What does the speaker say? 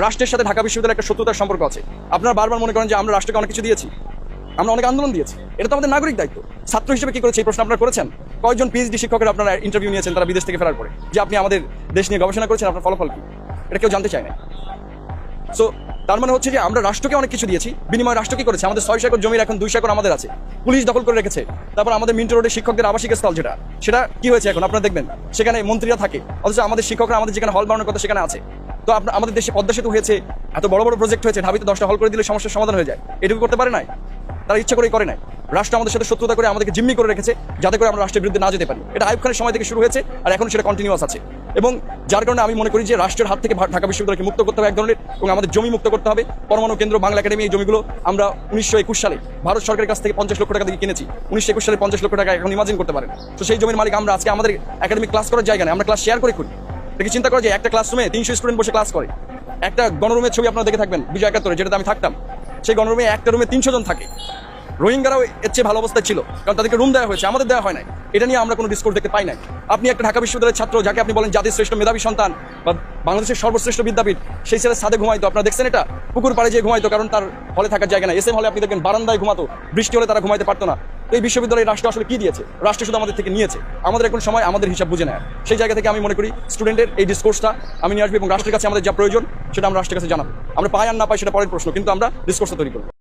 রাষ্ট্রের সাথে ঢাকা বিশ্ববিদ্যালয়ের একটা সত্যতার সম্পর্ক আছে। আপনারা বারবার মনে করেন যে আমরা রাষ্ট্রকে অনেক কিছু দিয়েছি। আমরা অনেক আন্দোলন দিয়েছি। এটা তো আমাদের নাগরিক দায়িত্ব। ছাত্র হিসেবে কি করেছে? এই প্রশ্ন আপনারা করেছেন? কয়েকজন পিএইচডি শিক্ষকের আপনারা ইন্টারভিউ নিয়েছেন তারা বিদেশ থেকে ফেরার পরে? যে আপনি আমাদের দেশ নিয়ে গবেষণা করেছেন, আপনার ফলাফল কি? এটা কেউ জানতে চায় না সো তার মানে হচ্ছে যে আমরা রাষ্ট্রকে অনেক কিছু দিয়েছি। বিনিময়ে রাষ্ট্র কি করেছে? আমাদের ছয় একর জমির এখন দুইশো একর আমাদের আছে। পুলিশ দখল করে রেখেছে। তারপর আমাদের মিন্টো রোডের শিক্ষকদের আবাসিক স্থল যেটা, সেটা কি হয়েছে এখন? আপনারা দেখবেন, সেখানে মন্ত্রীরা থাকে। অথচ আমাদের শিক্ষকরা আমাদের যেখানে হল বানানোর কথা সেখানে আছে। তো আপনার আমাদের দেশে পদ্মা সেতু হয়েছে, এত বড় বড় প্রজেক্ট হয়েছে, ঢাবিতে দশটা হল করে দিলে সমস্যার সমাধান হয়ে যায়। এটুকু করতে পারে নাই? তারা ইচ্ছা করেই করে নাই। রাষ্ট্র আমাদের সাথে শত্রুতা করে আমাদেরকে জিম্মি করে রেখেছে, যাতে করে আমরা রাষ্ট্রের বিরুদ্ধে না যেতে পারি। এটা আইব খানের সময় থেকে শুরু হয়েছে, আর এখন সেটা কন্টিনিউয়াস আছে। এবং যার কারণে আমি মনে করি যে রাষ্ট্রের হাত থেকে ঢাকা বিশ্ববিদ্যালয়কে মুক্ত করতে হবে এক ধরনের, এবং আমাদের জমি মুক্ত করতে হবে। পরমাণু কেন্দ্র বাংলা একাডেমি এই জমিগুলো আমরা উনিশশো একুশ সালে ভারত সরকারের কাছ থেকে পঞ্চাশ লক্ষ টাকা দিয়ে কিনেছি। উনিশশো একুশ সালে পঞ্চাশ লক্ষ টাকা এখন ইমাজিন করতে পারেন। তো সেই জমির মালিক আমরা আজকে আমাদের একাডেমি ক্লাস করার জায়গা আমরা ক্লাস শেয়ার করে করি দেখি চিন্তা করে যে একটা ক্লাসরুমে তিনশো স্টুডেন্ট বসে ক্লাস করে। একটা গণরুমের ছবি আপনারা দেখে থাকবেন, বিজয় একাত্তরে যেটাতে আমি থাকতাম। সেই গণরুমে একটা রুমে তিনশো জন থাকে। রোহিঙ্গারাও এর চেয়ে ভালো অবস্থায় ছিল, কারণ তাদেরকে রুম দেওয়া হয়েছে, আমাদের দেওয়া হয় নাই। এটা নিয়ে আমরা কোনো ডিসকোর্স দেখতে পাই নাই। আপনি একটা ঢাকা বিশ্ববিদ্যালয়ের ছাত্র, যাকে আপনি বলেন জাতির শ্রেষ্ঠ মেধাবী সন্তান, বা বাংলাদেশের সর্বশ্রেষ্ঠ বিদ্যাপীঠ, সেই ছেলে সাদে ঘুমাইতো। আপনারা দেখছেন এটা? পুকুর পাড়ে যেয়ে ঘুমাইতো, কারণ তার হলে থাকার জায়গা নাই। এসে হলে আপনি দেখবেন, বারান্দায় ঘুমাতো। বৃষ্টি হলে তারা ঘুমাইতে পারতো না। এই বিশ্ববিদ্যালয় রাষ্ট্র আসলে কি দিয়েছে? রাষ্ট্র শুধু আমাদের থেকে নিয়েছে। আমাদের এখন সময় আমাদের হিসাব বুঝে নেয়। সেই জায়গা থেকে আমি মনে করি স্টুডেন্টের এই ডিসকোর্সটা আমি নিয়ে আসব এবং রাষ্ট্রের কাছে আমাদের যা প্রয়োজন, সেটা আমরা রাষ্ট্রের কাছে জানাব। আমরা পাই আর না পাই সেটা পরের প্রশ্ন, কিন্তু আমরা ডিসকোর্সটা তৈরি করব।